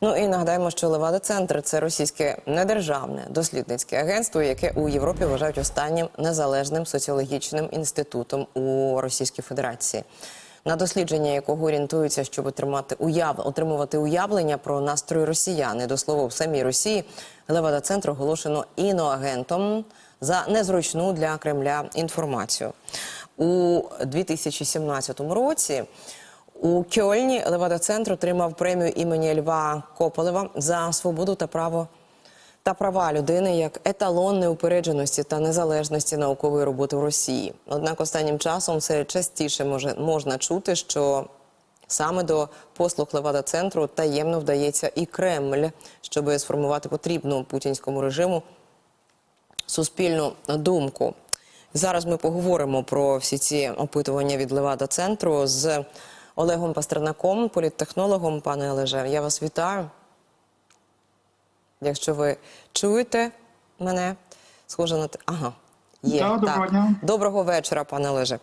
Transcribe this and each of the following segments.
Ну і нагадаємо, що Левада Центр це російське недержавне дослідницьке агентство, яке у Європі вважають останнім незалежним соціологічним інститутом у Російській Федерації. На дослідження якого орієнтуються, щоб отримати уяв... отримувати уявлення про настрої росіян. І, до слова, в самій Росії Левада Центр оголошено іноагентом за незручну для Кремля інформацію. У 2017 році у Кьольні Левада Центр отримав премію імені Льва Кополева за свободу та право та права людини як еталон неупередженості та незалежності наукової роботи в Росії. Однак останнім часом все частіше може можна чути, що саме до послуг Левада центру таємно вдається і Кремль, щоб сформувати потрібну путінському режиму суспільну думку. Зараз ми поговоримо про всі ці опитування від Левада центру з Олегом Пастернаком, політтехнологом. Пане Олеже, я вас вітаю. Якщо ви чуєте мене, схоже на те. Ага. Є, Да, доброго дня. Доброго вечора, пане Олеже.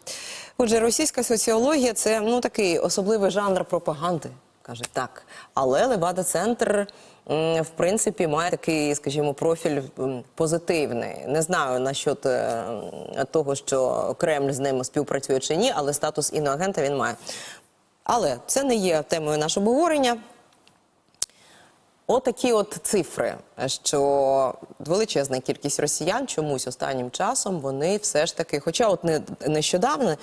Отже, російська соціологія це ну такий особливий жанр пропаганди, каже так. Але Левада Центр, в принципі, має такий, скажімо, профіль позитивний. Не знаю насчет е, того, що Кремль з ними співпрацює чи ні, але статус іноагента він має. Але це не є темою нашого обговорення. Отакі от цифри, що величезна кількість росіян чомусь останнім часом вони все ж таки, хоча от не нещодавне,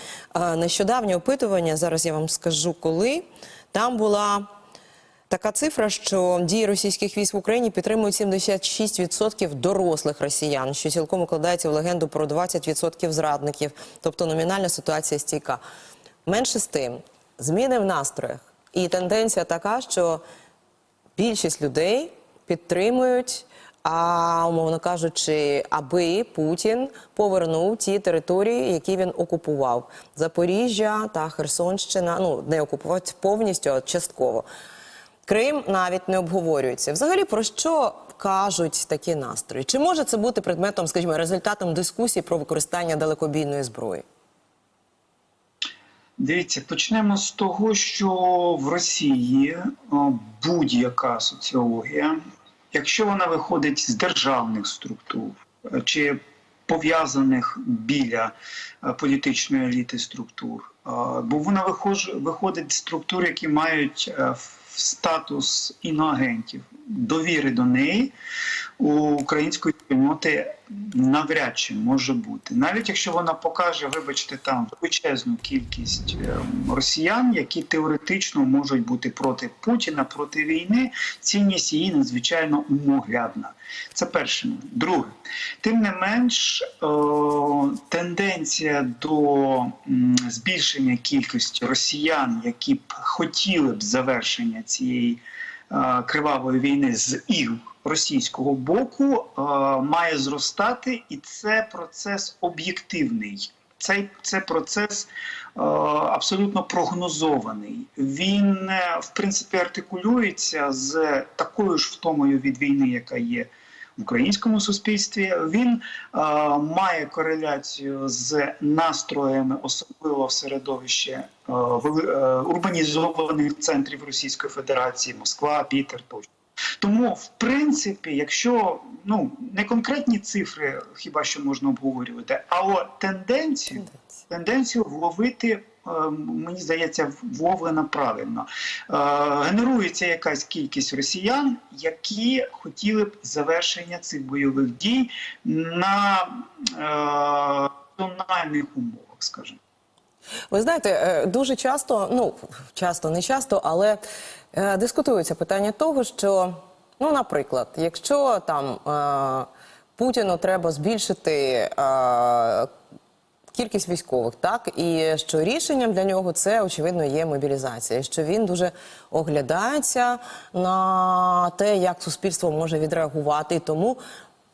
нещодавнє опитування, зараз я вам скажу коли, там була така цифра, що дії російських військ в Україні підтримують 76% дорослих росіян, що цілком укладається в легенду про 20% зрадників, тобто номінальна ситуація стійка. Менше з тим, зміни в настроях і тенденція така, що більшість людей підтримують, а умовно кажучи, аби Путін повернув ті території, які він окупував: Запоріжжя та Херсонщина. Ну не окупував повністю, а частково. Крим навіть не обговорюється. Взагалі про що кажуть такі настрої? Чи може це бути предметом, скажімо, результатом дискусії про використання далекобійної зброї? Дивіться, почнемо з того, що в Росії будь-яка соціологія, якщо вона виходить з державних структур е, чи пов'язаних біля е, політичної еліти структур, е, бо вона виходить з структур, які мають е, статус іноагентів, довіри до неї у української спільноти навряд чи може бути. Навіть якщо вона покаже, вибачте, там величезну кількість ем, росіян, які теоретично можуть бути проти Путіна, проти війни, цінність її надзвичайно умоглядна. Це перше. Друге, тим не менш, о, тенденція до збільшення кількості росіян, які б хотіли б завершення цієї е, кривавої війни з ІГ російського боку е, має зростати, і це процес об'єктивний. Цей це процес е, абсолютно прогнозований. Він е, в принципі артикулюється з такою ж втомою від війни, яка є в українському суспільстві. Він е, має кореляцію з настроями, особливо в середовищі е, вели- е, урбанізованих центрів Російської Федерації, Москва, Пітер тощо. Тому, в принципі, якщо ну не конкретні цифри, хіба що можна обговорювати, а от тенденцію, тенденцію вловити. Е, Мені здається, вловлена правильно. Е, Генерується якась кількість росіян, які хотіли б завершення цих бойових дій на е, національних умовах, скажімо. Ви знаєте, е, дуже часто, ну часто, не часто, але е, дискутується питання того, що, ну, наприклад, якщо там е, Путіну треба збільшити е, кількість військових, так і що рішенням для нього це очевидно є мобілізація, що він дуже оглядається на те, як суспільство може відреагувати, і тому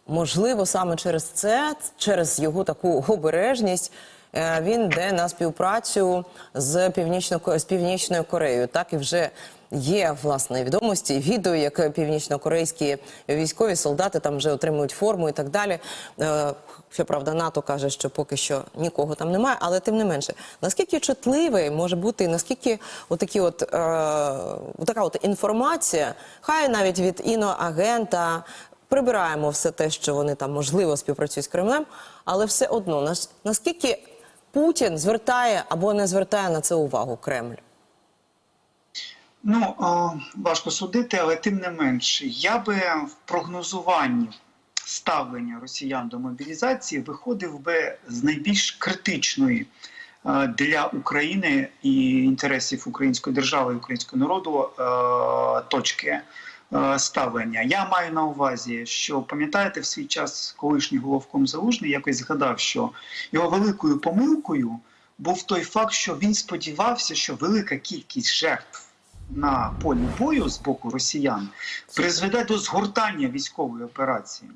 можливо саме через це, через його таку обережність. е, Він йде на співпрацю з північно з північною Кореєю. Так і вже Є власне відомості, відео, як північнокорейські військові солдати там вже отримують форму і так далі. Е, Щоправда, НАТО каже, що поки що нікого там немає, але тим не менше, наскільки чутливий може бути, наскільки отакі от е, така от інформація, хай навіть від іноагента, прибираємо все те, що вони там можливо співпрацюють з Кремлем, але все одно наскільки Путін звертає або не звертає на це увагу Кремль? Ну, важко судити, але тим не менше, я би в прогнозуванні ставлення росіян до мобілізації виходив би з найбільш критичної для України і інтересів української держави і українського народу точки ставлення. Я маю на увазі, що пам'ятаєте, в свій час колишній головком залужний якось згадав, що його великою помилкою був той факт, що він сподівався, що велика кількість жертв на полі бою з боку росіян призведе до згортання військової операції.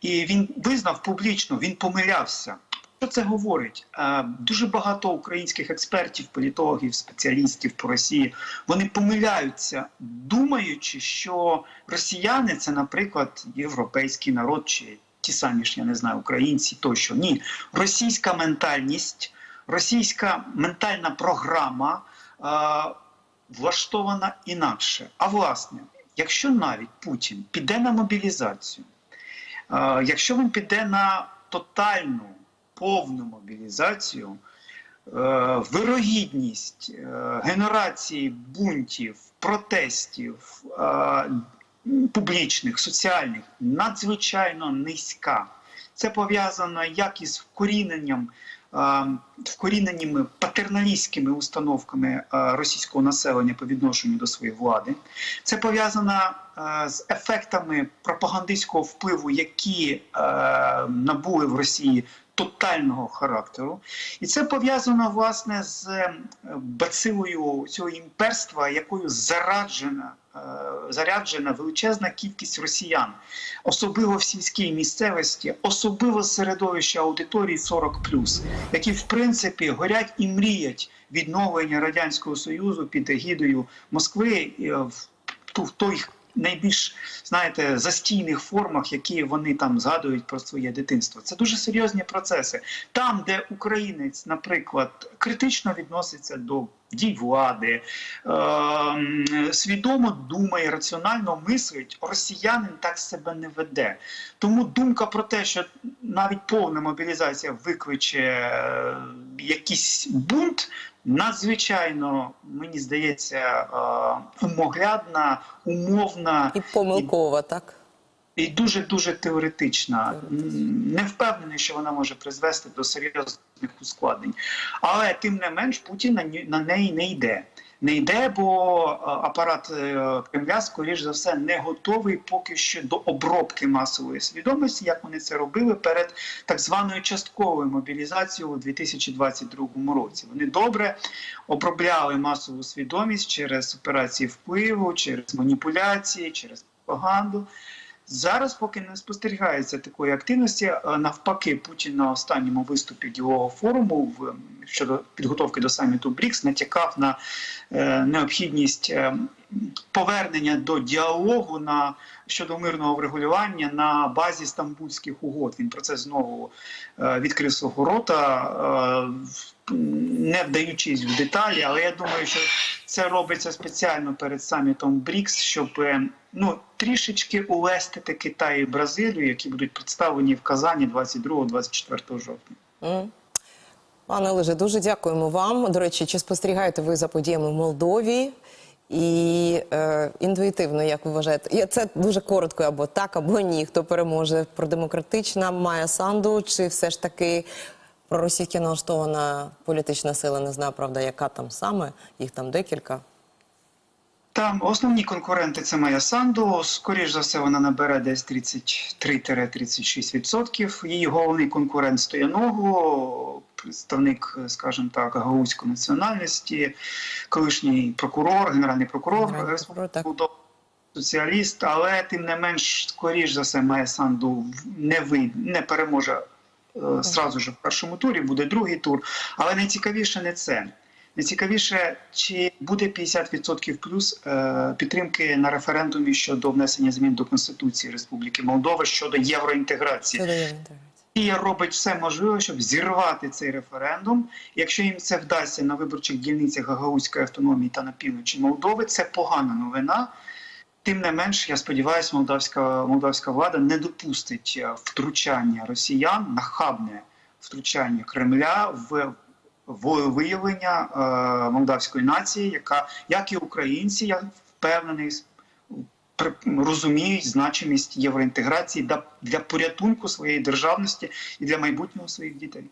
І він визнав публічно, він помилявся. Що це говорить? Е, Дуже багато українських експертів, політологів, спеціалістів по Росії вони помиляються, думаючи, що росіяни це, наприклад, європейський народ чи ті самі ж, я не знаю, українці тощо. Ні, російська ментальність, російська ментальна програма е, влаштована інакше. А власне, якщо навіть Путін піде на мобілізацію, е, якщо він піде на тотальну повну мобілізацію, е, вирогідність е, генерації бунтів, протестів публічних, соціальних надзвичайно низька. Це пов'язано як із вкоріненням, вкоріненнями патерналістськими установками е, російського населення по відношенню до своєї влади. Це пов'язано е, з ефектами пропагандистського впливу, які е, набули в Росії тотального характеру, і це пов'язано власне з бацилою цього імперства, якою зараджена. Заряджена величезна кількість росіян, особливо в сільській місцевості, особливо середовище аудиторії 40+, які в принципі горять і мріять відновлення радянського союзу під егідою Москви е, в той найбільш знаєте застійних формах, які вони там згадують про своє дитинство. Це дуже серйозні процеси. Там, де українець, наприклад, критично відноситься до дій влади, ем, свідомо думає, раціонально мислить, росіянин так себе не веде. Тому думка про те, що навіть повна мобілізація викличе е, якийсь бунт, надзвичайно, мені здається, е, умоглядна, умовна І помилкова, так? і дуже дуже теоретична. Не впевнений, що вона може призвести до серйозних ускладнень. Але тим не менш Путін на неї не йде. Не йде, бо е, апарат е, Кремля, скоріш за все, не готовий поки що до обробки масової свідомості, як вони це робили перед так званою частковою мобілізацією у 2022 році. Вони добре обробляли масову свідомість через операції впливу, через маніпуляції, через пропаганду. Зараз, поки не спостерігається такої активності, е, навпаки, Путін на останньому виступі ділового форуму в щодо підготовки до саміту БРІКС натякав на е, необхідність е, повернення до діалогу на щодо мирного врегулювання на базі стамбульських угод. Він про це знову е, відкрив свого рота, е, не вдаючись в деталі, але я думаю, що це робиться спеціально перед самітом БРІКС, щоб е, ну трішечки улестити Китай і Бразилію, які будуть представлені в Казані 22-24 жовтня. Пане Олеже, дуже дякуємо вам. До речі, чи спостерігаєте ви за подіями в Молдові? І е, інтуїтивно, як ви вважаєте, це дуже коротко або так, або ні. Хто переможе продемократична Майя Санду, чи все ж таки проросійськи налаштована політична сила? Не знаю, правда, яка там саме, їх там декілька. Там основні конкуренти це Майя Санду. Скоріш за все, вона набере десь 33-36%. Її головний конкурент Стояногу, представник, скажімо так, гаузької національності, колишній прокурор, генеральний прокурор Генеральний Республіки прокурор, соціаліст, але тим не менш, скоріш за все, Майя Санду не вийде, не переможе е, зразу ж в першому турі, буде другий тур. Але найцікавіше не це. Найцікавіше, чи буде 50% плюс е, підтримки на референдумі щодо внесення змін до Конституції Республіки Молдова щодо євроінтеграції. Росія робить все можливе, щоб зірвати цей референдум. Якщо їм це вдасться на виборчих дільницях Гагаузької автономії та на півночі Молдови, це погана новина. Тим не менш, я сподіваюся, молдавська молдавська влада не допустить е, втручання росіян, нахабне втручання Кремля в волевиявлення е, молдавської нації, яка, як і українці, я впевнений, розуміють значимість євроінтеграції для, порятунку своєї державності і для майбутнього своїх дітей.